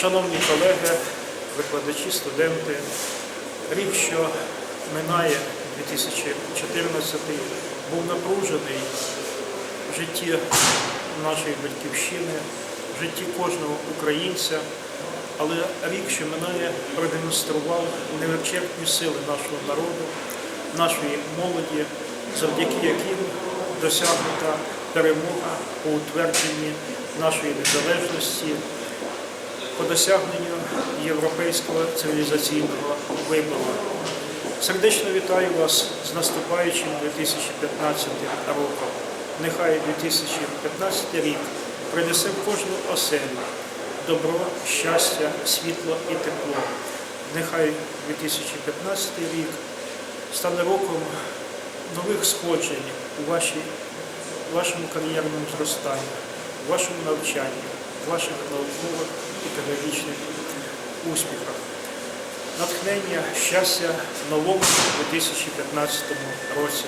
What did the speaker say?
Шановні колеги, викладачі, студенти, рік, що минає 2014, був напружений в житті нашої батьківщини, в житті кожного українця. Але рік, що минає, продемонстрував невичерпні сили нашого народу, нашої молоді, завдяки яким досягнута перемога у утвердженні нашої незалежності, по досягненню європейського цивілізаційного вибору. Сердечно вітаю вас з наступаючим 2015 роком. Нехай 2015 рік принесе в кожну оселю добро, щастя, світло і тепло. Нехай 2015 рік стане роком нових сходжень у вашій, вашому кар'єрному зростанні, вашому навчанні, ваших наукових педагогічних успіхах. Натхнення, щастя в новому 2015 році.